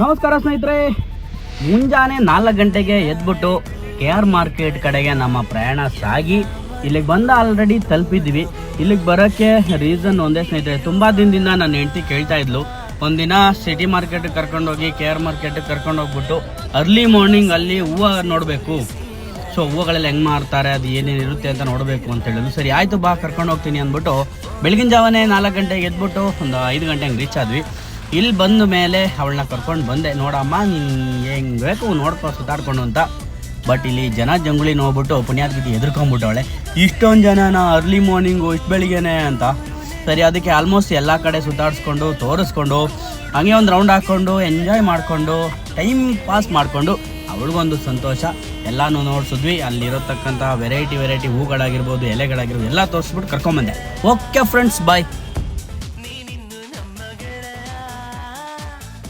ನಮಸ್ಕಾರ ಸ್ನೇಹಿತರೆ. ಮುಂಜಾನೆ ನಾಲ್ಕು ಗಂಟೆಗೆ ಎದ್ಬಿಟ್ಟು ಕೆ ಆರ್ ಮಾರ್ಕೆಟ್ ಕಡೆಗೆ ನಮ್ಮ ಪ್ರಯಾಣ ಸಾಗಿ. ಇಲ್ಲಿಗೆ ಬಂದು ಆಲ್ರೆಡಿ ತಲುಪಿದ್ವಿ. ಇಲ್ಲಿಗೆ ಬರೋಕ್ಕೆ ರೀಸನ್ ಒಂದೇ ಸ್ನೇಹಿತರೆ. ತುಂಬ ದಿನದಿಂದ ನನ್ನ ಹೆಂಡತಿ ಕೇಳ್ತಾ ಇದ್ಲು. ಒಂದಿನ ಸಿಟಿ ಮಾರ್ಕೆಟ್ಗೆ ಕರ್ಕೊಂಡೋಗಿ ಕೆ ಆರ್ ಮಾರ್ಕೆಟ್ಗೆ ಕರ್ಕೊಂಡು ಹೋಗ್ಬಿಟ್ಟು ಅರ್ಲಿ ಮಾರ್ನಿಂಗ್ ಅಲ್ಲಿ ಹೂವು ನೋಡಬೇಕು. ಸೊ ಹೂವುಗಳೆಲ್ಲ ಹೆಂಗೆ ಮಾರ್ತಾರೆ, ಅದು ಏನೇನು ಇರುತ್ತೆ ಅಂತ ನೋಡಬೇಕು ಅಂತ ಹೇಳಿದ್ರು ಸರಿ, ಆಯಿತು ಬಾ, ಕರ್ಕೊಂಡು ಹೋಗ್ತೀನಿ ಅಂದ್ಬಿಟ್ಟು ಬೆಳಗಿನ ಜಾವನೇ ನಾಲ್ಕು ಗಂಟೆಗೆ ಎದ್ಬಿಟ್ಟು ಒಂದು ಐದು ಗಂಟೆಗೆ ರೀಚ್ ಆದ್ವಿ. ಇಲ್ಲಿ ಬಂದ ಮೇಲೆ ಅವಳನ್ನ ಕರ್ಕೊಂಡು ಬಂದೆ. ನೋಡಮ್ಮ, ನೀನು ಹೆಂಗೆ ಬೇಕು ನೋಡ್ಕೊ, ಸುತ್ತಾಡ್ಕೊಂಡು ಅಂತ. ಬಟ್ ಇಲ್ಲಿ ಜನ ಜಂಗುಳಿ ನೋಡ್ಬಿಟ್ಟು ಪುಣ್ಯಾತ್ಗಿತಿ ಎದುರ್ಕೊಂಡ್ಬಿಟ್ಟವಳೆ ಇಷ್ಟೊಂದು ಜನನ ಅರ್ಲಿ ಮಾರ್ನಿಂಗು ಇಷ್ಟು ಬೆಳಿಗ್ಗೆನೆ ಅಂತ. ಸರಿ, ಅದಕ್ಕೆ ಆಲ್ಮೋಸ್ಟ್ ಎಲ್ಲ ಕಡೆ ಸುತ್ತಾಡಿಸ್ಕೊಂಡು, ತೋರಿಸ್ಕೊಂಡು, ಹಂಗೆ ಒಂದು ರೌಂಡ್ ಹಾಕ್ಕೊಂಡು ಎಂಜಾಯ್ ಮಾಡಿಕೊಂಡು ಟೈಮ್ ಪಾಸ್ ಮಾಡಿಕೊಂಡು ಅವಳಿಗೊಂದು ಸಂತೋಷ. ಎಲ್ಲನೂ ನೋಡಿಸಿದ್ವಿ. ಅಲ್ಲಿರತಕ್ಕಂಥ ವೆರೈಟಿ ವೆರೈಟಿ ಹೂಗಳಾಗಿರ್ಬೋದು, ಎಲೆಗಳಾಗಿರ್ಬೋದು, ಎಲ್ಲ ತೋರಿಸ್ಬಿಟ್ಟು ಕರ್ಕೊಂಬಂದೆ ಓಕೆ ಫ್ರೆಂಡ್ಸ್ ಬಾಯ್